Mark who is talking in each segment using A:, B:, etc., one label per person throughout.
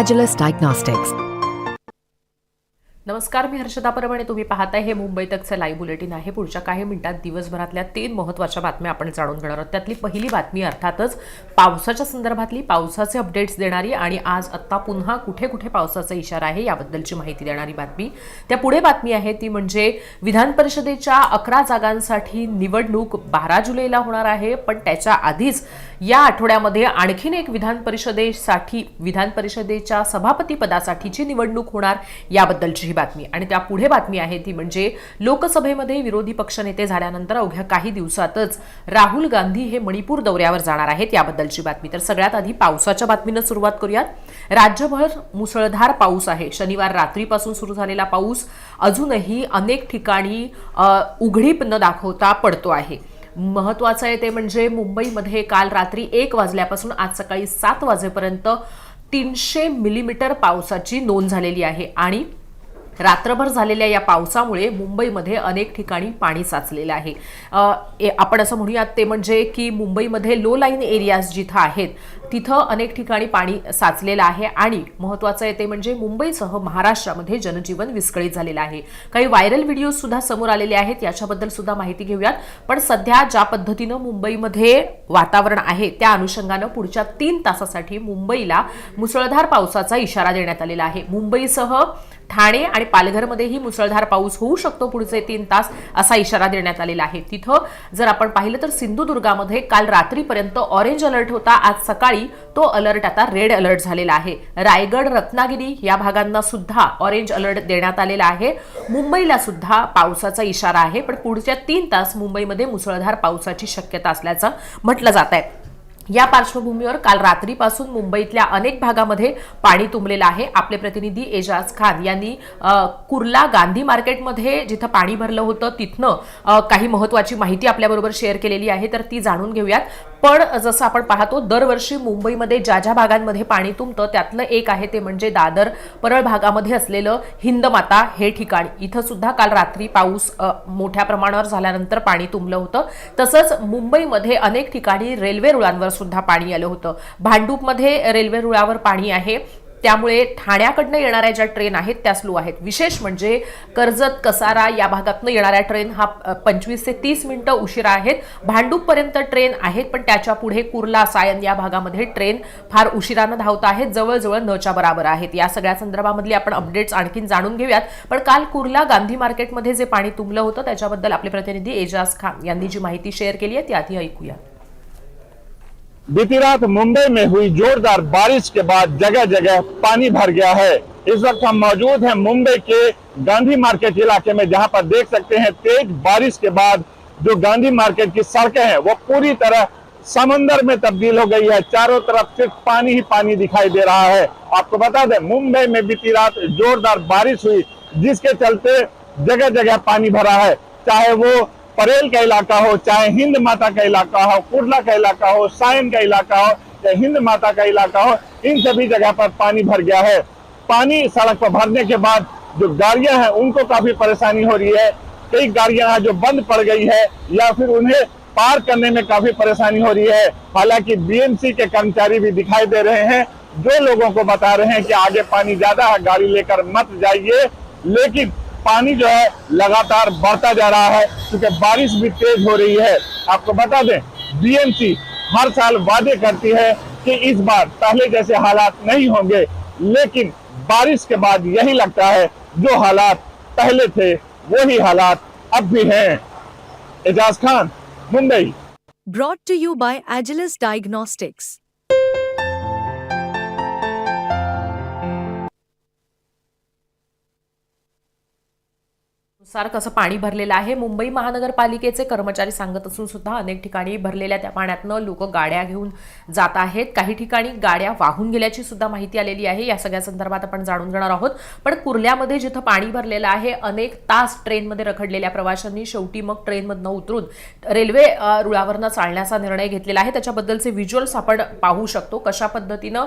A: Agilus diagnostics
B: नमस्कार मी हर्षदा परमणे तुम्ही पाहताय हे मुंबई तकचं लाईव्ह बुलेटिन आहे. पुढच्या काही मिनिटात दिवसभरातल्या तीन महत्त्वाच्या बातम्या आपण जाणून घेणार आहोत. त्यातली पहिली बातमी अर्थातच पावसाच्या संदर्भातली पावसाचे अपडेट्स देणारी आणि आज आत्ता पुन्हा कुठे कुठे पावसाचा इशारा आहे याबद्दलची माहिती देणारी बातमी. त्या पुढे बातमी आहे ती म्हणजे विधान परिषदेच्या अकरा जागांसाठी निवडणूक बारा जुलैला होणार आहे पण त्याच्या आधीच या आठवड्यामध्ये आणखीन एक विधान परिषदेसाठी विधान परिषदेच्या सभापती पदासाठीची निवडणूक होणार याबद्दलची ही बातमी. आणि त्या पुढे बातमी आहे ती म्हणजे लोकसभेमध्ये विरोधी पक्षनेते झाल्यानंतर अवघ्या काही दिवसातच राहुल गांधी हे मणिपूर दौऱ्यावर जाणार आहेत याबद्दलची बातमी. तर सगळ्यात आधी पावसाच्या बातमीनं सुरुवात करूयात. राज्यभर मुसळधार पाऊस आहे. शनिवार रात्रीपासून सुरू झालेला पाऊस अजूनही अनेक ठिकाणी उघडीप न दाखवता पडतो आहे. महत्वाचं आहे ते म्हणजे मुंबईमध्ये काल रात्री एक वाजल्यापासून आज सकाळी सात वाजेपर्यंत तीनशे मिलीमीटर पावसाची नोंद झालेली आहे. आणि रात्रभर झालेल्या या पावसामुळे मुंबईमध्ये अनेक ठिकाणी पाणी साचलेलं आहे. ए- आपण असं म्हणूयात ते म्हणजे की मुंबईमध्ये लो लाईन एरियाज जिथं आहेत तिथं अनेक ठिकाणी पाणी साचलेलं आहे आणि महत्वाचं आहे ते म्हणजे मुंबईसह महाराष्ट्रामध्ये जनजीवन विस्कळीत झालेलं आहे. काही व्हायरल व्हिडिओ सुद्धा समोर आलेले आहेत याच्याबद्दल सुद्धा माहिती घेऊयात. पण सध्या ज्या पद्धतीनं मुंबईमध्ये वातावरण आहे त्या अनुषंगानं पुढच्या तीन तासासाठी मुंबईला मुसळधार पावसाचा इशारा देण्यात आलेला आहे. मुंबईसह ठाणे आणि पालघरमध्येही मुसळधार पाऊस होऊ शकतो पुढचे तीन तास असा इशारा देण्यात आलेला आहे. तिथं जर आपण पाहिलं तर सिंधुदुर्गामध्ये काल रात्रीपर्यंत ऑरेंज अलर्ट होता. आज सकाळी तो अलर्ट आता रेड अलर्ट झालेला आहे. रायगड रत्नागिरी या भागांना सुद्धा ऑरेंज अलर्ट देण्यात आलेला आहे. मुंबईला सुद्धा पावसाचा इशारा आहे. पण पुढच्या तीन तास मुंबईमध्ये मुसळधार पावसाची शक्यता असल्याचं म्हटलं जात आहे या पार्श्वभूमीवर काल रात्रीपासून मुंबईतल्या अनेक भागामध्ये पाणी तुंबलेलं आहे. आपले प्रतिनिधी एजाज खान यांनी कुर्ला गांधी मार्केटमध्ये जिथं पाणी भरलं होतं तिथनं काही महत्वाची माहिती आपल्याबरोबर शेअर केलेली आहे तर ती जाणून घेऊयात. पण जसं आपण पाहतो दरवर्षी मुंबईमध्ये ज्या ज्या भागांमध्ये पाणी तुंबतं त्यातलं एक आहे ते म्हणजे दादर परळ भागामध्ये असलेलं हिंदमाता हे ठिकाण. इथं सुद्धा काल रात्री पाऊस मोठ्या प्रमाणावर झाल्यानंतर पाणी तुंबलं होतं. तसंच मुंबईमध्ये अनेक ठिकाणी रेल्वे रुळांवर सुद्धा पाणी आलं होतं. भांडूपमध्ये रेल्वे रुळावर पाणी आहे. त्यामुळे ठाण्याकडनं येणाऱ्या ज्या ट्रेन आहेत त्या स्लो आहेत. विशेष म्हणजे कर्जत कसारा या भागातनं येणाऱ्या ट्रेन हा पंचवीस ते तीस मिनिटं उशिरा आहेत. भांडूपपर्यंत ट्रेन आहेत पण त्याच्या पुढे कुर्ला सायन या भागामध्ये ट्रेन फार उशिरानं धावत आहेत जवळजवळ नच्या बराबर आहेत. या सगळ्या संदर्भामधली आपण अपडेट्स आणखीन जाणून घेऊयात. पण काल कुर्ला गांधी मार्केटमध्ये जे पाणी तुंबलं होतं त्याच्याबद्दल आपले प्रतिनिधी एजाज खान यांनी जी माहिती शेअर केली आहे ती आधी ऐकूया
C: बीती रात मुंबई में हुई जोरदार बारिश के बाद जगह जगह पानी भर गया है। इस वक्त हम मौजूद हैं मुंबई के गांधी मार्केट इलाके में, जहाँ पर देख सकते हैं तेज बारिश के बाद जो गांधी मार्केट की सड़कें हैं, वो पूरी तरह समंदर में तब्दील हो गई है। चारों तरफ़ सिर्फ़ पानी ही पानी दिखाई दे रहा है। आपको बता दें, मुंबई में बीती रात जोरदार बारिश हुई, जिसके चलते जगह जगह पानी भरा है। चाहे वो परेल का इलाका हो, चाहे हिंद माता का इलाका हो, कुर्ला का इलाका हो, सायन का इलाका हो या हिंद माता का इलाका हो, इन सभी जगह पर पानी भर गया है। पानी सड़क पर भरने के बाद जो गाड़ियाँ हैं, उनको काफ़ी परेशानी हो रही है। कई गाड़ियाँ जो बंद पड़ गई है, या फिर उन्हें पार करने में काफ़ी परेशानी हो रही है। हालाँकि बीएमसी के कर्मचारी भी दिखाई दे रहे हैं, जो लोगों को बता रहे हैं कि आगे पानी ज़्यादा है, गाड़ी लेकर मत जाइए। लेकिन पानी जो है लगातार बढ़ता जा रहा है, क्योंकि बारिश भी तेज हो रही है। आपको बता दें, बीएमसी हर साल वादे करती है कि इस बार पहले जैसे हालात नहीं होंगे, लेकिन बारिश के बाद यही लगता है, जो हालात पहले थे, वही हालात अब भी हैं। Ejaz Khan, Mumbai.
D: Brought to you by Agilus Diagnostics.
B: सारखं असं पाणी भरलेलं आहे. मुंबई महानगरपालिकेचे कर्मचारी सांगत असून सुद्धा अनेक ठिकाणी भरलेल्या त्या पाण्यातनं लोक गाड्या घेऊन जात आहेत. काही ठिकाणी गाड्या वाहून गेल्याची सुद्धा माहिती आलेली आहे. या सगळ्या संदर्भात आपण जाणून घेणार आहोत. पण कुर्ल्यामध्ये जिथं पाणी भरलेलं आहे अनेक तास ट्रेनमध्ये रखडलेल्या प्रवाशांनी शेवटी मग ट्रेनमधनं उतरून रेल्वे रुळावरनं चालण्याचा निर्णय घेतलेला आहे. त्याच्याबद्दलचे व्हिज्युअल्स आपण पाहू शकतो. कशा पद्धतीनं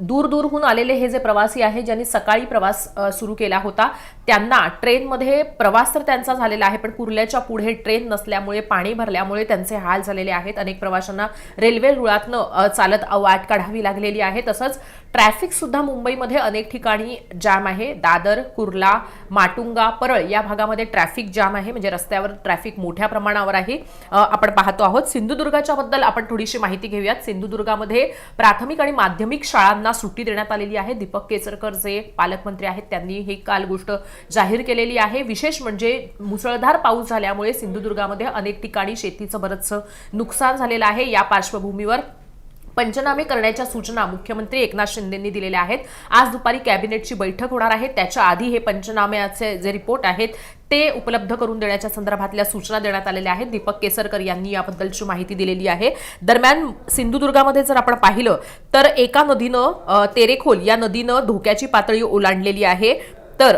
B: दूर दूरहून आलेले हे जे प्रवासी आहे ज्यांनी सकाळी प्रवास सुरू केला होता त्यांना ट्रेनमध्ये प्रवास तर त्यांचा झालेला आहे पण कुर्ल्याच्या पुढे ट्रेन नसल्यामुळे पाणी भरल्यामुळे त्यांचे हाल झालेले आहेत. अनेक प्रवाशांना रेल्वे रुळातनं चालत वाट काढावी लागलेली आहे. तसंच ट्रॅफिक सुद्धा मुंबईमध्ये अनेक ठिकाणी जाम आहे. दादर कुर्ला माटुंगा परळ या भागामध्ये ट्रॅफिक जाम आहे. म्हणजे रस्त्यावर ट्रॅफिक मोठ्या प्रमाणावर आहे. आपण पाहतो आहोत सिंधुदुर्गाच्या बद्दल आपण थोडीशी माहिती घेऊयात. सिंधुदुर्गामध्ये प्राथमिक आणि माध्यमिक शाळांना सुट्टी देण्यात आलेली आहे. दीपक केसरकर जे पालकमंत्री आहेत त्यांनी ही काल गोष्ट जाहीर केलेली आहे. विशेष म्हणजे मुसळधार पाऊस झाल्यामुळे सिंधुदुर्गामध्ये अनेक ठिकाणी शेतीचं बरंचसं नुकसान झालेलं आहे. या पार्श्वभूमीवर पंचनामे करण्याच्या सूचना मुख्यमंत्री एकनाथ शिंदेंनी दिलेल्या आहेत. आज दुपारी कॅबिनेटची बैठक होणार आहे. त्याच्या आधी हे पंचनाम्याचे जे रिपोर्ट आहेत ते उपलब्ध करून देण्याच्या संदर्भातल्या सूचना देण्यात आलेल्या आहेत. दीपक केसरकर यांनी याबद्दलची माहिती दिलेली आहे. दरम्यान सिंधुदुर्गामध्ये जर आपण पाहिलं तर एका नदीनं तेरेखोल या नदीनं धोक्याची पातळी ओलांडलेली आहे. तर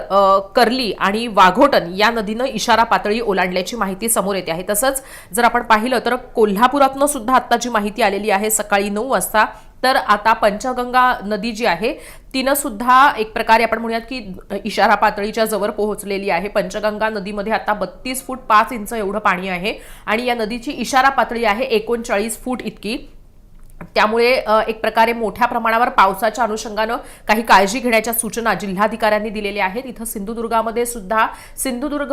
B: कर्ली आणि वाघोटन या नदीनं इशारा पातळी ओलांडल्याची माहिती समोर येते आहे. तसंच जर आपण पाहिलं तर कोल्हापुरातनं सुद्धा आत्ताची माहिती आलेली आहे सकाळी नऊ वाजता तर आता पंचगंगा नदी जी आहे तिनं सुद्धा एक प्रकारे आपण म्हणूयात की इशारा पातळीच्या जवळ पोहोचलेली आहे. पंचगंगा नदीमध्ये आता बत्तीस फूट पाच इंच एवढं पाणी आहे आणि या नदीची इशारा पातळी आहे एकोणचाळीस फूट इतकी. त्यामुळे एक प्रकारे मोठ्या प्रमाणावर पावसाच्या अनुषंगानं काही काळजी घेण्याच्या सूचना जिल्हाधिकाऱ्यांनी दिलेल्या आहेत. इथं सिंधुदुर्गामध्ये सुद्धा सिंधुदुर्ग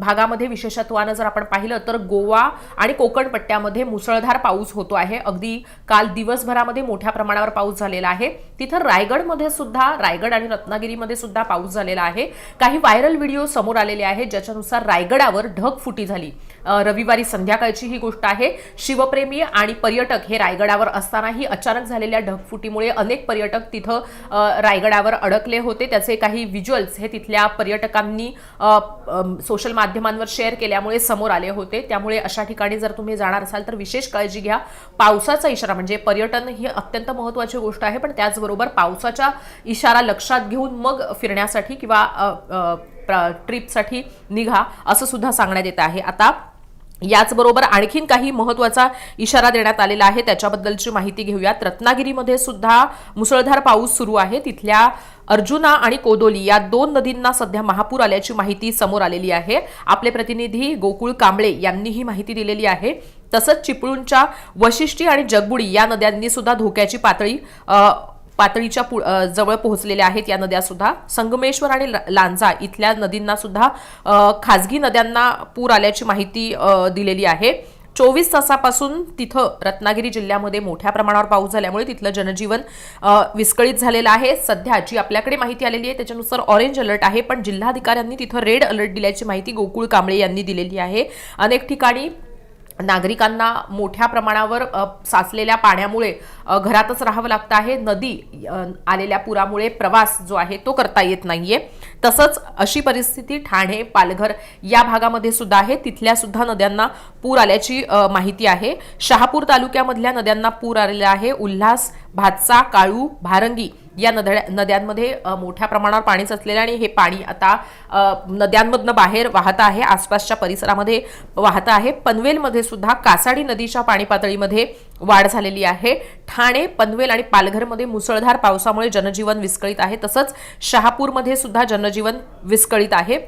B: भागामध्ये विशेषत्वानं जर आपण पाहिलं तर गोवा आणि कोकण पट्ट्यामध्ये मुसळधार पाऊस होतो आहे. अगदी काल दिवसभरामध्ये मोठ्या प्रमाणावर पाऊस झालेला आहे. तिथं रायगडमध्ये सुद्धा रायगड आणि रत्नागिरीमध्ये सुद्धा पाऊस झालेला आहे. काही व्हायरल व्हिडिओ समोर आलेले आहेत ज्याच्यानुसार रायगडावर ढगफुटी झाली. रविवारी संध्याकाळची ही गोष्ट आहे. शिवप्रेमी आणि पर्यटक हे रायगडावर असतानाही अचानक झालेल्या ढगफुटीमुळे अनेक पर्यटक तिथं रायगडावर अडकले होते. त्याचे काही व्हिज्युअल्स हे तिथल्या पर्यटकांनी सोशल माध्यमांवर शेअर केल्यामुळे समोर आले होते. त्यामुळे अशा ठिकाणी जर तुम्ही जाणार असाल तर विशेष काळजी घ्या. पावसाचा इशारा म्हणजे पर्यटन ही अत्यंत महत्त्वाची गोष्ट आहे. पण त्याचबरोबर पावसाचा इशारा लक्षात घेऊन मग फिरण्यासाठी किंवा प्र- ट्रिपसाठी निघा असं सुद्धा सांगण्यात येत आहे. आता याचबरोबर आणखीन काही महत्त्वाचा इशारा देण्यात आलेला आहे. त्याच्याबद्दलची माहिती घेऊयात. रत्नागिरीमध्ये सुद्धा मुसळधार पाऊस सुरू आहे. तिथल्या अर्जुना आणि कोदोली या दोन नदींना सध्या महापूर आल्याची माहिती समोर आलेली आहे. आपले प्रतिनिधी गोकुळ कांबळे यांनी ही माहिती दिलेली आहे. तसंच चिपळूणच्या वशिष्ठी आणि जगबुडी या नद्यांनी सुद्धा धोक्याची पातळी पातळीच्या पु- जवळ पोहोचलेल्या आहेत या नद्या सुद्धा. संगमेश्वर आणि लांजा इथल्या नदींना सुद्धा खाजगी नद्यांना पूर आल्याची माहिती दिलेली आहे. चोवीस तासापासून तिथं रत्नागिरी जिल्ह्यामध्ये मोठ्या प्रमाणावर पाऊस झाल्यामुळे तिथलं जनजीवन विस्कळीत झालेलं आहे. सध्या जी आपल्याकडे माहिती आलेली आहे त्याच्यानुसार ऑरेंज अलर्ट आहे पण जिल्हाधिकाऱ्यांनी तिथं रेड अलर्ट दिल्याची माहिती गोकुळ कांबळे यांनी दिलेली आहे. अनेक ठिकाणी नागरिकांना मोठ्या प्रमाणावर साचलेल्या पाण्यामुळे घरातच राहावं लागतं आहे. नदी आलेल्या पुरामुळे प्रवास जो आहे तो करता येत नाहीये. तसंच अशी परिस्थिती ठाणे पालघर या भागामध्ये सुद्धा आहे. तिथल्या सुद्धा नद्यांना पूर आल्याची माहिती आहे. शहापूर तालुक्यामधल्या नद्यांना पूर आलेला आहे. उल्हास भातसा काळू भारंगी या नद्या नद्यांमध्ये मोठ्या प्रमाणावर पाणी साचलेलं आणि हे पाणी आता नद्यांमधनं बाहेर वाहत आहे आसपासच्या परिसरामध्ये वाहत आहे. पनवेलमध्ये सुद्धा कासाडी नदीच्या पाणी पातळीमध्ये वाढ झालेली आहे. ठाणे पनवेल आणि पालघरमध्ये मुसळधार पावसामुळे जनजीवन विस्कळीत आहे. तसंच शहापूरमध्ये सुद्धा जनजीवन विस्कळीत आहे.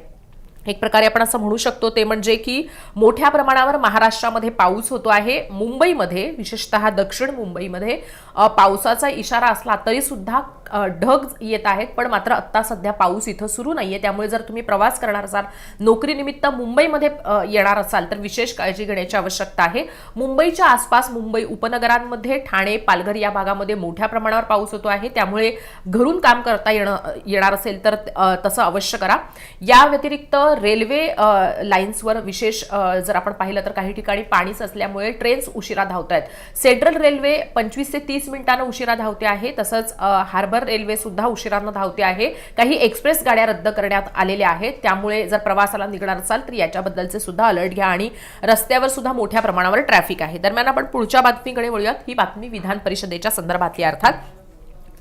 B: एक प्रकारे आपण असं म्हणू शकतो ते म्हणजे की मोठ्या प्रमाणावर महाराष्ट्रामध्ये पाऊस होतो आहे. मुंबईमध्ये विशेषतः दक्षिण मुंबईमध्ये पावसाचा इशारा असला तरी सुद्धा ढग येत आहेत. पण मात्र आत्ता सध्या पाऊस इथं सुरू नाही आहे त्यामुळे जर तुम्ही प्रवास करणार असाल नोकरीनिमित्त मुंबईमध्ये येणार असाल तर विशेष काळजी घेण्याची आवश्यकता आहे. मुंबईच्या आसपास मुंबई उपनगरांमध्ये ठाणे पालघर या भागामध्ये मोठ्या प्रमाणावर पाऊस होतो आहे. त्यामुळे घरून काम करता येणं येणार असेल तर तसं अवश्य करा. या व्यतिरिक्त रेल्वे लाईन्सवर विशेष जर आपण पाहिलं तर काही ठिकाणी पाणी असल्यामुळे ट्रेन्स उशिरा धावत आहेत सेंट्रल रेल्वे पंचवीस ते तीस मिनिटांना उशिरा धावते आहे तसंच हार्बर रेल्वे सुद्धा उशिरानं धावते आहे. काही एक्सप्रेस गाड्या रद्द करण्यात आलेल्या आहेत त्यामुळे जर प्रवासाला निघणार असाल तर याच्याबद्दलचे सुद्धा अलर्ट घ्या आणि रस्त्यावर सुद्धा मोठ्या प्रमाणावर ट्रॅफिक आहे. दरम्यान आपण पुढच्या बातमीकडे वळूयात. ही बातमी विधान परिषदेच्या संदर्भातली अर्थात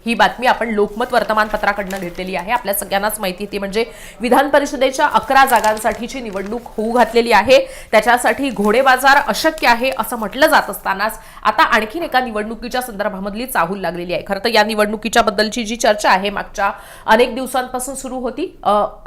B: ही बातमी आपण लोकमत वर्तमानपत्राकडनं घेतलेली आहे. आपल्या सगळ्यांनाच माहिती ती म्हणजे विधान परिषदेच्या अकरा जागांसाठीची निवडणूक होऊ घातलेली आहे. त्याच्यासाठी घोडेबाजार अशक्य आहे असं म्हटलं जात असतानाच आता आणखीन एका निवडणुकीच्या संदर्भामधली चाहूल लागलेली आहे. खरं तर या निवडणुकीच्या बद्दलची जी चर्चा आहे मागच्या अनेक दिवसांपासून सुरू होती.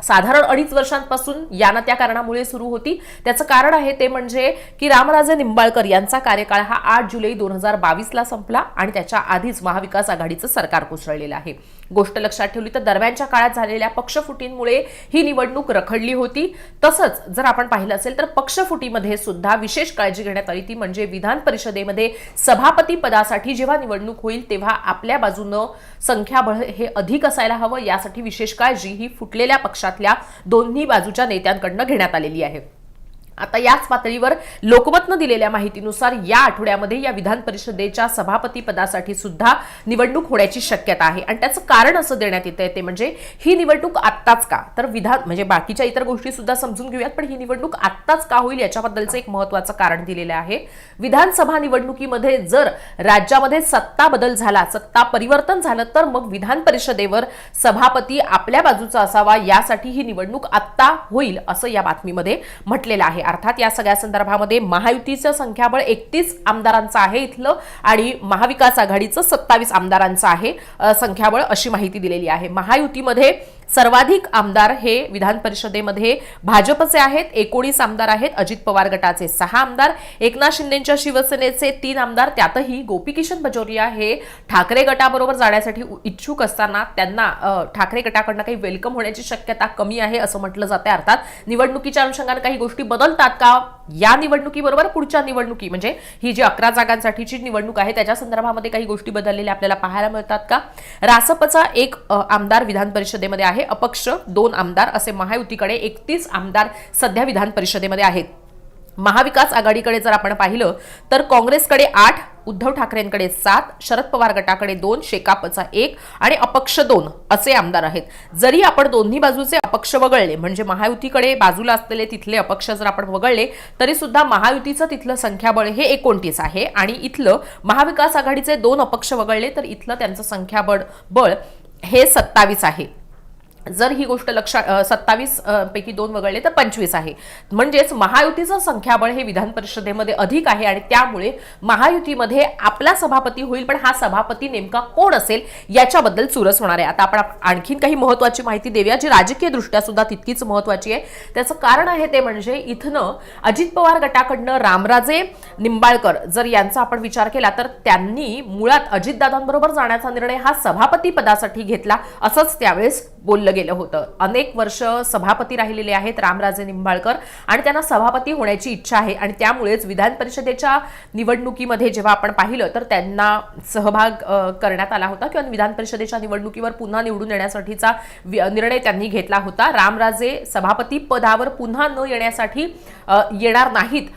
B: साधारण अडीच वर्षांपासून या ना त्या कारणामुळे सुरू होती. त्याचं कारण आहे ते म्हणजे की रामराजे निंबाळकर यांचा कार्यकाळ हा आठ जुलै दोन हजार बावीसला संपला आणि त्याच्या आधीच महाविकास आघाडीचं सरकार कोसळलेलं आहे. गोष्ट लक्षात ठेवली तर दरम्यानच्या काळात झालेल्या पक्षफुटींमुळे ही निवडणूक रखडली होती. तसंच जर आपण पाहिलं असेल तर पक्षफुटीमध्ये सुद्धा विशेष काळजी घेण्यात आली ती म्हणजे विधान परिषदेमध्ये सभापती पदासाठी जेव्हा निवडणूक होईल तेव्हा आपल्या बाजूनं संख्याबळ हे अधिक असायला हवं. यासाठी विशेष काळजी ही फुटलेल्या पक्षातल्या दोन्ही बाजूच्या नेत्यांकडनं घेण्यात आलेली आहे. आता याच पातळीवर लोकमतनं दिलेल्या माहितीनुसार या आठवड्यामध्ये या विधान परिषदेच्या सभापती पदासाठी सुद्धा निवडणूक होण्याची शक्यता आहे. आणि त्याचं कारण असं देण्यात येतंय ते म्हणजे ही निवडणूक आत्ताच का? तर विधान म्हणजे बाकीच्या इतर गोष्टी सुद्धा समजून घेऊयात पण ही निवडणूक आत्ताच का होईल याच्याबद्दलचं एक महत्वाचं कारण दिलेलं आहे. विधानसभा निवडणुकीमध्ये जर राज्यामध्ये सत्ता बदल झाला सत्ता परिवर्तन झालं तर मग विधान परिषदेवर सभापती आपल्या बाजूचा असावा यासाठी ही निवडणूक आत्ता होईल असं या बातमीमध्ये म्हटलेलं आहे. अर्थात या सगळ्या संदर्भामध्ये महायुतीचं संख्याबळ एकतीस आमदारांचं आहे इथलं आणि महाविकास आघाडीचं सत्तावीस आमदारांचं आहे संख्याबळ अशी माहिती दिलेली आहे. महायुतीमध्ये सर्वाधिक आमदार हे विधान परिषदेमध्ये भाजपचे आहेत एकोणीस आमदार आहेत अजित पवार गटाचे सहा आमदार एकनाथ शिंदेच्या शिवसेनेचे तीन आमदार त्यातही गोपीकिशन बजोरिया हे ठाकरे गटाबरोबर जाण्यासाठी इच्छुक असताना त्यांना ठाकरे गटाकडनं काही वेलकम होण्याची शक्यता कमी आहे असं म्हटलं जाते अर्थात निवडणुकीच्या अनुषंगाने काही गोष्टी बदलतात का? या निवडणुकीबरोबर पुढच्या निवडणुकी म्हणजे ही जी अकरा जागांसाठीची निवडणूक आहे त्याच्या संदर्भामध्ये काही गोष्टी बदललेल्या आपल्याला पाहायला मिळतात का? रासपचा एक आमदार विधान परिषदेमध्ये आहे. आहे. अपक्ष दोन आमदार असे महायुतीकडे एकतीस आमदार सध्या विधान परिषदेमध्ये आहेत. महाविकास आघाडीकडे जर आपण पाहिलं तर काँग्रेसकडे आठ उद्धव ठाकरेंकडे सात शरद पवार गटाकडे दोन शेकापचा एक आणि अपक्ष दोन असे आमदार आहेत. जरी आपण दोन्ही बाजूचे अपक्ष वगळले म्हणजे महायुतीकडे बाजूला असलेले तिथले अपक्ष जर आपण वगळले तरी सुद्धा महायुतीचं तिथलं संख्याबळ हे एकोणतीस आहे आणि इथलं महाविकास आघाडीचे दोन अपक्ष वगळले तर इथलं त्यांचं संख्याबळ बळ हे सत्तावीस आहे. जर ही गोष्ट लक्षात सत्तावीस पैकी दोन वगळले तर पंचवीस आहे. म्हणजेच महायुतीचं संख्याबळ हे विधान परिषदेमध्ये अधिक आहे आणि त्यामुळे महायुतीमध्ये आपला सभापती होईल पण हा सभापती नेमका कोण असेल याच्याबद्दल चुरस होणार आहे. आता आपण आणखीन काही महत्वाची माहिती देऊया जी राजकीय दृष्ट्या सुद्धा तितकीच महत्वाची आहे. त्याचं कारण आहे ते म्हणजे इथनं अजित पवार गटाकडनं रामराजे निंबाळकर जर यांचा आपण विचार केला तर त्यांनी मुळात अजितदादांबरोबर जाण्याचा निर्णय हा सभापती पदासाठी घेतला असंच त्यावेळेस बोललं गेलं होतं. अनेक वर्ष सभापती राहिलेले आहेत रामराजे निंबाळकर आणि त्यांना सभापती होण्याची इच्छा आहे आणि त्यामुळेच विधान परिषदेच्या निवडणुकीमध्ये जेव्हा आपण पाहिलं तर त्यांना सहभाग करण्यात आला होता किंवा विधान परिषदेच्या निवडणुकीवर पुन्हा निवडून येण्यासाठीचा वि- निर्णय त्यांनी घेतला होता. रामराजे सभापती पदावर पुन्हा न येण्यासाठी येणार नाहीत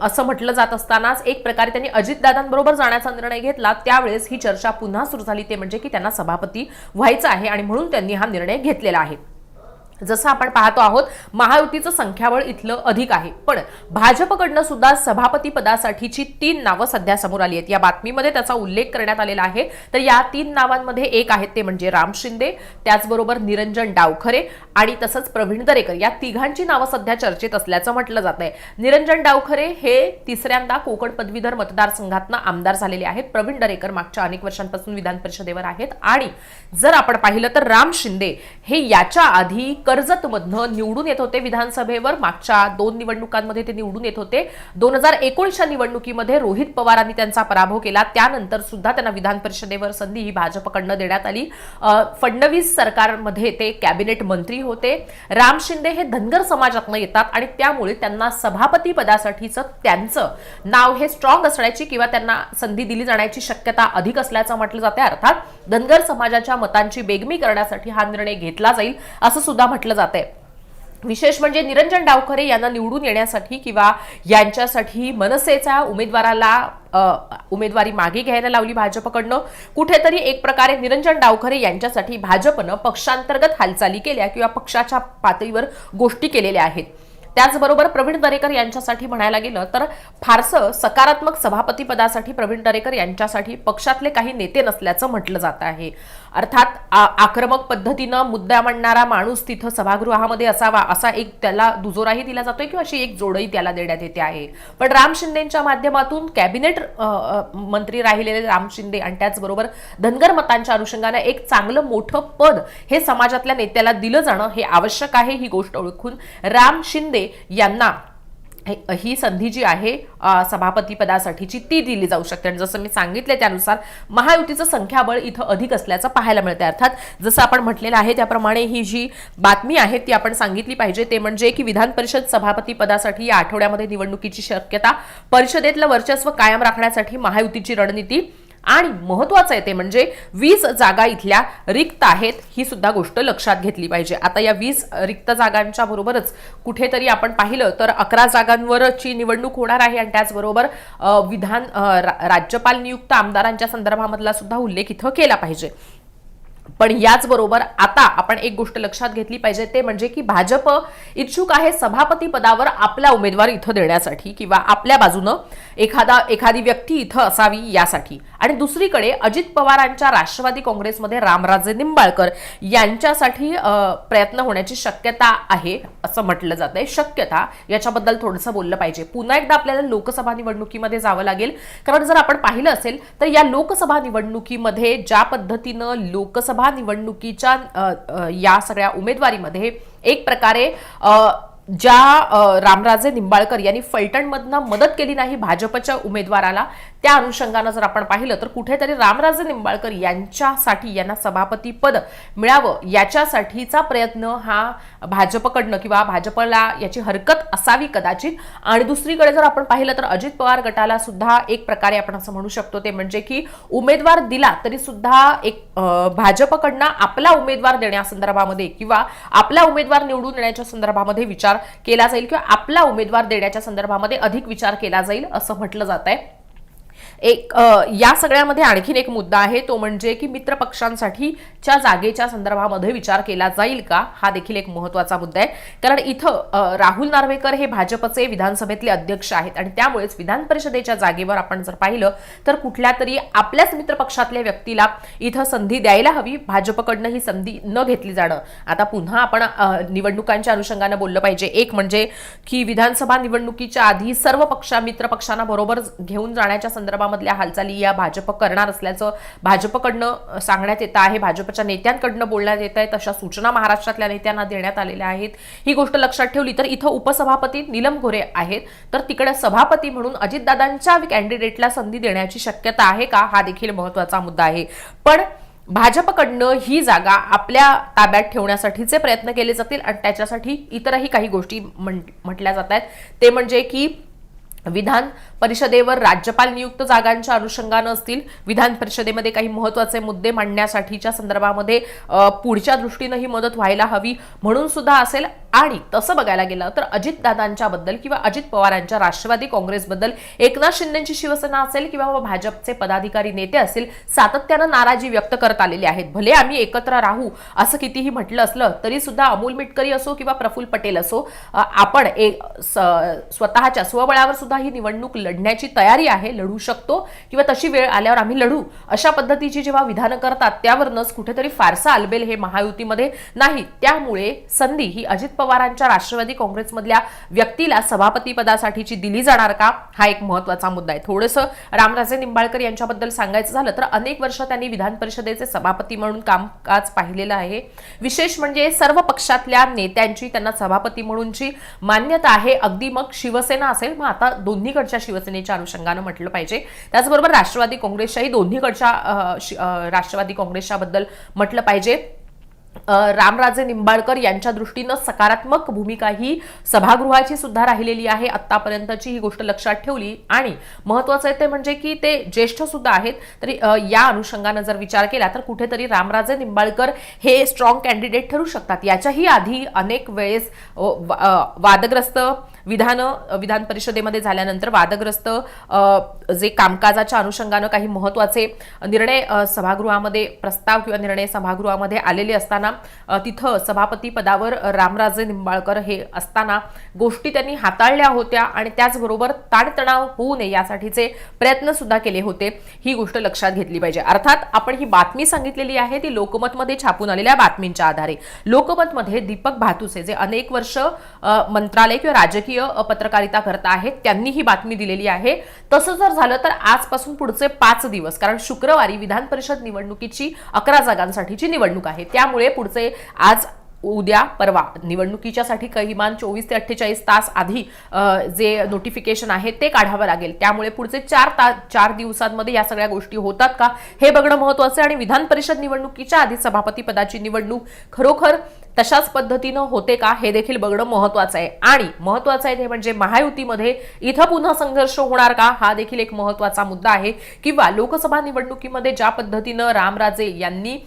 B: असं म्हटलं जात असतानाच एक प्रकारे त्यांनी अजितदादांबरोबर जाण्याचा निर्णय घेतला. त्यावेळेस ही चर्चा पुन्हा सुरू झाली. ते म्हणजे की त्यांना सभापती व्हायचं आहे आणि म्हणून त्यांनी हा निर्णय घेतलेला आहे. जसं आपण पाहतो आहोत महायुतीचं संख्याबळ इथलं अधिक आहे. पण भाजपकडनं सुद्धा सभापती पदासाठीची तीन नावं सध्या समोर आली आहेत. या बातमीमध्ये त्याचा उल्लेख करण्यात आलेला आहे. तर या तीन नावांमध्ये एक आहेत ते म्हणजे राम शिंदे त्याचबरोबर निरंजन डावखरे आणि तसंच प्रवीण दरेकर या तिघांची नावं सध्या चर्चेत असल्याचं म्हटलं जात आहे निरंजन डावखरे हे तिसऱ्यांदा कोकण पदवीधर मतदारसंघातनं आमदार झालेले आहेत. प्रवीण दरेकर मागच्या अनेक वर्षांपासून विधान परिषदेवर आहेत. आणि जर आपण पाहिलं तर राम शिंदे हे याच्या आधी कर्जतमधनं निवडून येत होते विधानसभेवर. मागच्या दोन निवडणुकांमध्ये ते निवडून येत होते. दोन हजार एकोणीसच्या निवडणुकीमध्ये रोहित पवारांनी त्यांचा पराभव केला. त्यानंतर सुद्धा त्यांना विधान परिषदेवर संधी ही भाजपकडनं देण्यात आली. फडणवीस सरकारमध्ये ते कॅबिनेट मंत्री होते. राम शिंदे हे धनगर समाजातनं येतात आणि त्यामुळे त्यांना सभापती पदासाठीचं त्यांचं नाव हे स्ट्रॉंग असण्याची किंवा त्यांना संधी दिली जाण्याची शक्यता अधिक असल्याचं म्हटलं जाते अर्थात धनगर समाजाच्या मतांची बेगमी करण्यासाठी हा निर्णय घेतला जाईल असं सुद्धा म्हटलं जातंय. विशेष म्हणजे निरंजन डावखरे यांना निवडून येण्यासाठी किंवा यांच्यासाठी मनसेच्या उमेदवाराला उमेदवारी मागे घ्यायला लावली भाजपकडनं कुठेतरी एक प्रकारे निरंजन डावखरे यांच्यासाठी भाजपनं पक्षांतर्गत हालचाली केल्या किंवा पक्षाच्या पातळीवर गोष्टी केलेल्या आहेत. त्याचबरोबर प्रवीण दरेकर यांच्यासाठी म्हणायला गेलं तर फारसं सकारात्मक सभापती पदासाठी प्रवीण दरेकर यांच्यासाठी पक्षातले काही नेते नसल्याचं म्हटलं जात आहे. अर्थात आ- आक्रमक पद्धतीनं मुद्दा मांडणारा माणूस तिथं सभागृहामध्ये असावा असा एक त्याला दुजोराही दिला जातोय किंवा अशी एक जोडही त्याला देण्यात येते आहे. पण राम शिंदेच्या माध्यमातून कॅबिनेट मंत्री राहिलेले राम शिंदे आणि त्याचबरोबर धनगर मतांच्या अनुषंगाने एक चांगलं मोठं पद हे समाजातल्या नेत्याला दिलं जाणं हे आवश्यक आहे ही गोष्ट ओळखून राम शिंदे यांना हे- ही संधी जी आहे सभापतीपदासाठीची ती दिली जाऊ शकते. आणि जसं मी सांगितले त्यानुसार महायुतीचं संख्याबळ इथं अधिक असल्याचं पाहायला मिळतं अर्थात जसं आपण म्हटलेलं आहे त्याप्रमाणे ही जी बातमी आहे ती आपण सांगितली पाहिजे. ते म्हणजे की विधान परिषद सभापतीपदासाठी या आठवड्यामध्ये निवडणुकीची शक्यता परिषदेतलं वर्चस्व कायम राखण्यासाठी महायुतीची रणनीती आणि महत्वाचं आहे ते म्हणजे वीस जागा इथल्या रिक्त आहेत ही सुद्धा गोष्ट लक्षात घेतली पाहिजे. आता या वीस रिक्त जागांच्या बरोबरच कुठेतरी आपण पाहिलं तर अकरा जागांवरची निवडणूक होणार आहे आणि त्याचबरोबर विधान रा- राज्यपाल नियुक्त आमदारांच्या संदर्भामधला सुद्धा उल्लेख इथं केला पाहिजे. पण याचबरोबर आता आपण एक गोष्ट लक्षात घेतली पाहिजे ते म्हणजे की भाजप इच्छुक आहे सभापती पदावर आपला उमेदवार इथं देण्यासाठी किंवा आपल्या बाजूनं एखादा एखादी व्यक्ती इथं असावी यासाठी. आणि दुसरीकडे अजित पवारांच्या राष्ट्रवादी काँग्रेसमध्ये रामराजे निंबाळकर यांच्यासाठी प्रयत्न होण्याची शक्यता आहे असं म्हटलं जात आहे. शक्यता याच्याबद्दल थोडंसं बोललं पाहिजे. पुन्हा एकदा आपल्याला लोकसभा निवडणुकीमध्ये जावं लागेल. कारण जर आपण पाहिलं असेल तर या लोकसभा निवडणुकीमध्ये ज्या पद्धतीनं लोकसभा निवडणुकीच्या या सगळ्या उमेदवारीमध्ये एक प्रकारे ज्या रामराजे निंबाळकर यांनी फलटणमधनं मदत केली नाही भाजपच्या उमेदवाराला त्या अनुषंगानं जर आपण पाहिलं तर कुठेतरी रामराजे निंबाळकर यांच्यासाठी यांना सभापती पद मिळावं याच्यासाठीचा प्रयत्न हा भाजपकडनं किंवा भाजपला याची हरकत असावी कदाचित. आणि दुसरीकडे जर आपण पाहिलं तर अजित पवार गटाला सुद्धा एक प्रकारे आपण असं म्हणू शकतो ते म्हणजे की उमेदवार दिला तरी सुद्धा एक भाजपकडनं आपला उमेदवार देण्यासंदर्भामध्ये किंवा आपला उमेदवार निवडून येण्याच्या संदर्भामध्ये विचार केला जाईल किंवा आपला उमेदवार देण्याच्या संदर्भामध्ये अधिक विचार केला जाईल असं म्हटलं जात आहे. एक या सगळ्यामध्ये आणखीन एक मुद्दा आहे तो म्हणजे की मित्र पक्षांसाठीच्या जागेच्या संदर्भामध्ये विचार केला जाईल का? हा देखील एक महत्त्वाचा मुद्दा आहे. कारण इथं राहुल नार्वेकर हे भाजपचे विधानसभेतले अध्यक्ष आहेत आणि त्यामुळेच विधान परिषदेच्या जागेवर आपण जर पाहिलं तर कुठल्या तरी आपल्याच मित्रपक्षातल्या व्यक्तीला इथं संधी द्यायला हवी. भाजपकडनं ही संधी न घेतली जाणं. आता पुन्हा आपण निवडणुकांच्या अनुषंगानं बोललं पाहिजे. एक म्हणजे की विधानसभा निवडणुकीच्या आधी सर्व पक्षा मित्रपक्षांना बरोबर घेऊन जाण्याच्या संदर्भात संदर्भामधल्या हालचाली या भाजप करणार असल्याचं भाजपकडनं सांगण्यात येतं आहे. भाजपच्या नेत्यांकडनं बोलण्यात येत आहे तशा सूचना महाराष्ट्रातल्या नेत्यांना देण्यात आलेल्या आहेत. ही गोष्ट लक्षात ठेवली तर इथं उपसभापती नीलम गोरे आहेत. तर तिकडे सभापती म्हणून अजितदादांच्या कॅन्डिडेटला संधी देण्याची शक्यता आहे का? हा देखील महत्त्वाचा मुद्दा आहे. पण भाजपकडनं ही जागा आपल्या ताब्यात ठेवण्यासाठीचे प्रयत्न केले जातील आणि त्याच्यासाठी इतरही काही गोष्टी म्हण- म्हटल्या जात आहेत. ते म्हणजे की विधान परिषदेवर राज्यपाल नियुक्त जागांच्या अनुषंगानं असतील विधान परिषदेमध्ये काही महत्त्वाचे मुद्दे मांडण्यासाठीच्या संदर्भामध्ये पुढच्या दृष्टीनं ही मदत व्हायला हवी म्हणून सुद्धा असेल. आणि तसं बघायला गेलं तर अजितदादांच्या बद्दल किंवा अजित पवारांच्या राष्ट्रवादी काँग्रेसबद्दल एकनाथ शिंदेची शिवसेना असेल किंवा भाजपचे पदाधिकारी नेते असतील सातत्यानं नाराजी व्यक्त करत आलेले आहेत. भले आम्ही एकत्र राहू असं कितीही म्हटलं असलं तरी सुद्धा अमोल मिटकरी असो किंवा प्रफुल्ल पटेल असो आपण एक स्वतःच्या स्वबळावर सुद्धा ही निवडणूक लढण्याची तयारी आहे लढू शकतो किंवा तशी वेळ आल्यावर आम्ही लढू. अशा पद्धतीची जेव्हा विधानं करतात त्यावरनच कुठेतरी फारसा आलबेल हे महायुतीमध्ये नाही. त्यामुळे संधी ही अजित पवारांच्या राष्ट्रवादी काँग्रेसमधल्या व्यक्तीला सभापती पदासाठीची दिली जाणार का? हा एक महत्त्वाचा मुद्दा आहे. थोडंसं रामराजे निंबाळकर यांच्याबद्दल सांगायचं झालं तर अनेक वर्ष त्यांनी विधान परिषदेचे सभापती म्हणून कामकाज पाहिलेलं आहे. विशेष म्हणजे सर्व पक्षातल्या नेत्यांची त्यांना सभापती म्हणूनची मान्यता आहे. अगदी मग शिवसेना असेल मग आता दोन्हीकडच्या शिवसेनेच्या अनुषंगानं म्हटलं पाहिजे. त्याचबरोबर राष्ट्रवादी काँग्रेसच्याही दोन्हीकडच्या राष्ट्रवादी काँग्रेसच्या बद्दल म्हटलं पाहिजे. रामराजे निंबाळकर यांच्या दृष्टीनं सकारात्मक भूमिका ही सभागृहाची सुद्धा राहिलेली आहे. आतापर्यंतची ही गोष्ट लक्षात ठेवली. आणि महत्वाचं आहे ते म्हणजे की ते ज्येष्ठ सुद्धा आहेत. तरी या अनुषंगानं जर विचार केला तर कुठेतरी रामराजे निंबाळकर हे स्ट्रॉंग कॅन्डिडेट ठरू शकतात. याच्याही आधी अनेक वेळेस वा- वादग्रस्त विधान विधान परिषदेमध्ये झाल्यानंतर वादग्रस्त जे कामकाजाच्या अनुषंगानं काही महत्त्वाचे निर्णय सभागृहामध्ये प्रस्ताव किंवा निर्णय सभागृहामध्ये आलेले असताना तिथं सभापती पदावर रामराजे निंबाळकर हे असताना गोष्टी त्यांनी हाताळल्या होत्या आणि त्याचबरोबर ताणतणाव होऊ नये यासाठीचे प्रयत्न सुद्धा केले होते. ही गोष्ट लक्षात घेतली पाहिजे. अर्थात आपण ही बातमी सांगितलेली आहे ती लोकमतमध्ये छापून आलेल्या बातमींच्या आधारे. लोकमतमध्ये दीपक भातुसे जे अनेक वर्ष मंत्रालय किंवा राजकीय राष्ट्रीय पत्रकारिता करत आहेत. त्यांनी ही बातमी दिलेली आहे. तसं जर झालं तर आजपासून पुढचे पाच दिवस कारण शुक्रवारी विधान परिषद निवडणुकीची अकरा जागांसाठीची निवडणूक आहे. त्यामुळे पुढचे आज उद्या परवा निवडणुकीच्यासाठी किमान चोवीस ते अठ्ठेचाळीस तास आधी जे नोटिफिकेशन आहे ते काढावं लागेल. त्यामुळे पुढचे चार ता चार दिवसांमध्ये या सगळ्या गोष्टी होतात का हे बघणं महत्वाचं आहे. आणि विधान परिषद निवडणुकीच्या आधी सभापती पदाची निवडणूक खरोखर तशाच पद्धतीनं होते का हे देखील बघणं महत्वाचं आहे. आणि महत्वाचं आहे ते म्हणजे महायुतीमध्ये इथं पुन्हा संघर्ष होणार का? हा देखील एक महत्त्वाचा मुद्दा आहे. किंवा लोकसभा निवडणुकीमध्ये ज्या पद्धतीनं रामराजे यांनी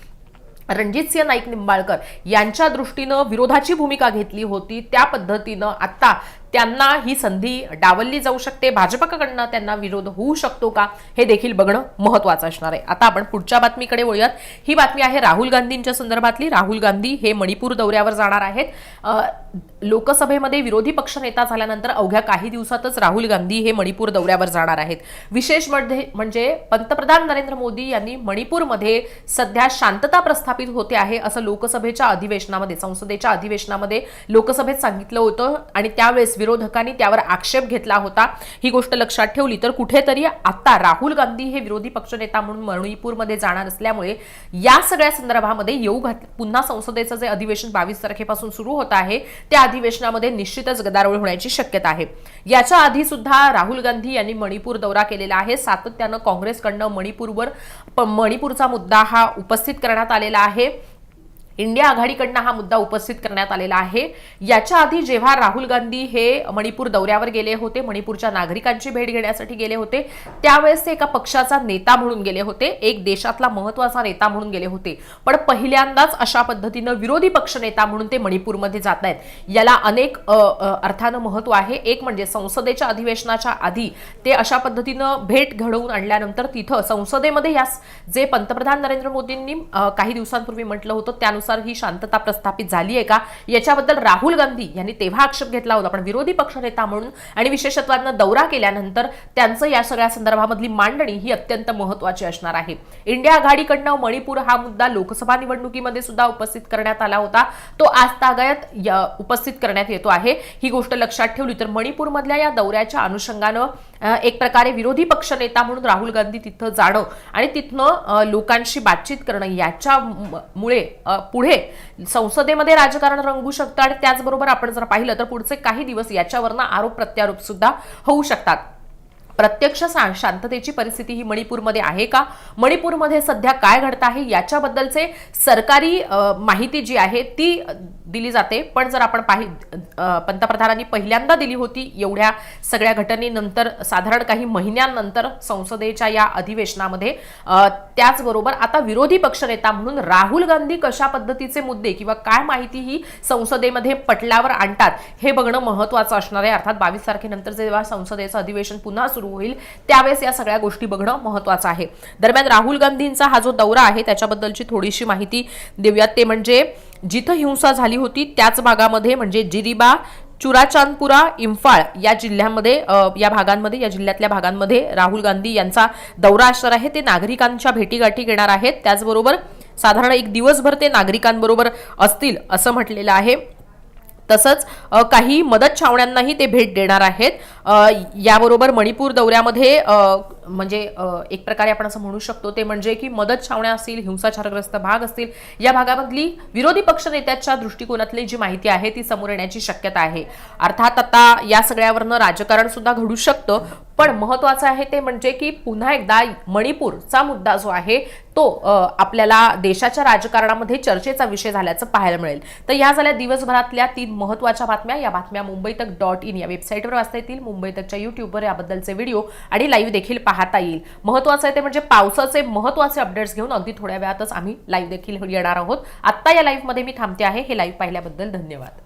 B: रणजितसिंह नाईक निंबाळकर यांच्या दृष्टीनं विरोधाची भूमिका घेतली होती त्या पद्धतीनं आता त्यांना ही संधी डावलली जाऊ शकते. भाजपकडनं त्यांना विरोध होऊ शकतो का? हे देखील बघणं महत्वाचं असणार आहे. आता आपण पुढच्या बातमीकडे वळूयात. ही बातमी आहे राहुल गांधींच्या संदर्भातली. राहुल गांधी हे मणिपूर दौऱ्यावर जाणार आहेत. लोकसभेमध्ये विरोधी पक्षनेता झाल्यानंतर अवघ्या काही दिवसातच राहुल गांधी हे मणिपूर दौऱ्यावर जाणार आहेत. विशेषमध्ये म्हणजे पंतप्रधान नरेंद्र मोदी यांनी मणिपूरमध्ये सध्या शांतता प्रस्थापित होते आहे असं लोकसभेच्या अधिवेशनामध्ये संसदेच्या अधिवेशनामध्ये लोकसभेत सांगितलं होतं आणि त्यावेळेस विरोधकांनी त्यावर आक्षेप घेतला होता. ही गोष्ट लक्षात ठेवली तर कुठेतरी आता राहुल गांधी हे विरोधी पक्षनेता म्हणून मणिपूरमध्ये जाणार असल्यामुळे या सगळ्या संदर्भामध्ये येऊ घात पुन्हा संसदेचं जे अधिवेशन बावीस तारखेपासून सुरू होत आहे त्या अधिवेशनामध्ये निश्चितच गदारोळ होण्याची शक्यता आहे. याच्या आधी सुद्धा राहुल गांधी यांनी मणिपूर दौरा केलेला आहे. सातत्यानं काँग्रेसकडनं मणिपूरवर प- मणिपूरचा मुद्दा हा उपस्थित करण्यात आलेला आहे. इंडिया आघाडीकडनं हा मुद्दा उपस्थित करण्यात आलेला आहे. याच्या आधी जेव्हा राहुल गांधी हे मणिपूर दौऱ्यावर गेले होते मणिपूरच्या नागरिकांची भेट घेण्यासाठी गेले होते त्यावेळेस ते एका पक्षाचा नेता म्हणून गेले होते एक देशातला महत्त्वाचा नेता म्हणून गेले होते. पण पहिल्यांदाच अशा पद्धतीनं विरोधी पक्षनेता म्हणून ते मणिपूरमध्ये जात आहेत. याला अनेक अर्थानं महत्त्व आहे. एक म्हणजे संसदेच्या अधिवेशनाच्या आधी ते अशा पद्धतीनं भेट घडवून आणल्यानंतर तिथं संसदेमध्ये या जे पंतप्रधान नरेंद्र मोदींनी काही दिवसांपूर्वी म्हटलं होतं त्यानुसार ही शांतता प्रस्थापित झाली आहे का? याच्याबद्दल राहुल गांधी यांनी तेव्हा आक्षेप घेतला होता. पण विरोधी पक्षनेता म्हणून आणि विशेषत्वानं दौरा केल्यानंतर त्यांचं या सगळ्या संदर्भामधली मांडणी ही अत्यंत महत्वाची असणार आहे. इंडिया आघाडीकडनं मणिपूर हा मुद्दा लोकसभा निवडणुकीमध्ये सुद्धा उपस्थित करण्यात आला होता. तो आज तागायत उपस्थित करण्यात येतो आहे. ही गोष्ट लक्षात ठेवली तर मणिपूरमधल्या या दौऱ्याच्या अनुषंगानं एक प्रकारे विरोधी पक्षनेता म्हणून राहुल गांधी तिथं जाणं आणि तिथनं लोकांशी बातचीत करणं याच्यामुळे पुढे संसदेमध्ये राजकारण रंगू शकतं आणि त्याचबरोबर आपण जर पाहिलं तर पुढचे काही दिवस याच्यावरनं आरोप प्रत्यारोप सुद्धा होऊ शकतात. प्रत्यक्ष शांततेची परिस्थिती ही मणिपूरमध्ये आहे का? मणिपूरमध्ये सध्या काय घडत आहे? याच्याबद्दलचे सरकारी माहिती जी आहे ती दिली जाते. पण जर आपण पाहि पंतप्रधानांनी पहिल्यांदा दिली होती एवढ्या सगळ्या घटनेनंतर साधारण काही महिन्यांनंतर संसदेच्या या अधिवेशनामध्ये त्याचबरोबर आता विरोधी पक्षनेता म्हणून राहुल गांधी कशा पद्धतीचे मुद्दे किंवा काय माहिती ही संसदेमध्ये पटलावर आणतात हे बघणं महत्वाचं असणार आहे. अर्थात बावीस तारखेनंतर जेव्हा संसदेचं अधिवेशन पुन्हा सुरू होईल त्यावेळेस या सगळ्या गोष्टी बघणं महत्वाचं आहे. दरम्यान राहुल गांधींचा हा जो दौरा आहे त्याच्याबद्दलची थोडीशी माहिती देऊयात. ते म्हणजे जिथं हिंसा झाली होती त्याच भागामध्ये म्हणजे जिरिबा चुराचांदपुरा इम्फाळ या जिल्ह्यामध्ये या भागांमध्ये या जिल्ह्यातल्या भागांमध्ये राहुल गांधी यांचा दौरा असणार आहे. ते नागरिकांच्या भेटीगाठी घेणार आहेत. त्याचबरोबर साधारण एक दिवसभर ते नागरिकांबरोबर असतील असं म्हटलेलं आहे. तसंच काही मदत छावण्यांनाही ते भेट देणार आहेत. याबरोबर मणिपूर दौऱ्यामध्ये म्हणजे एक प्रकारे आपण असं म्हणू शकतो ते म्हणजे की मदत छावण्या असतील हिंसाचारग्रस्त भाग असतील या भागामधली विरोधी पक्षनेत्याच्या दृष्टिकोनातली जी माहिती आहे ती समोर येण्याची शक्यता आहे. अर्थात आता या सगळ्यावरनं राजकारण सुद्धा घडू शकतं पण महत्वाचं आहे ते म्हणजे की पुन्हा एकदा मणिपूरचा मुद्दा जो आहे तो आपल्याला देशाच्या राजकारणामध्ये चर्चेचा विषय झाल्याचं पाहायला मिळेल. तर या झाल्या दिवसभरातल्या तीन महत्त्वाच्या बातम्या या बातम्या मुंबई तक डॉट इन या वेबसाईटवर वाचता येतील मुंबई तकच्या युट्यूबवर याबद्दलचे व्हिडिओ आणि लाईव्ह देखील पाहता येईल. महत्वाचं आहे ते म्हणजे पावसाचे महत्त्वाचे अपडेट्स घेऊन अगदी थोड्या वेळातच आम्ही लाईव्ह देखील येणार आहोत. आत्ता या लाईव्हमध्ये मी थांबते आहे. हे लाईव्ह पाहिल्याबद्दल धन्यवाद.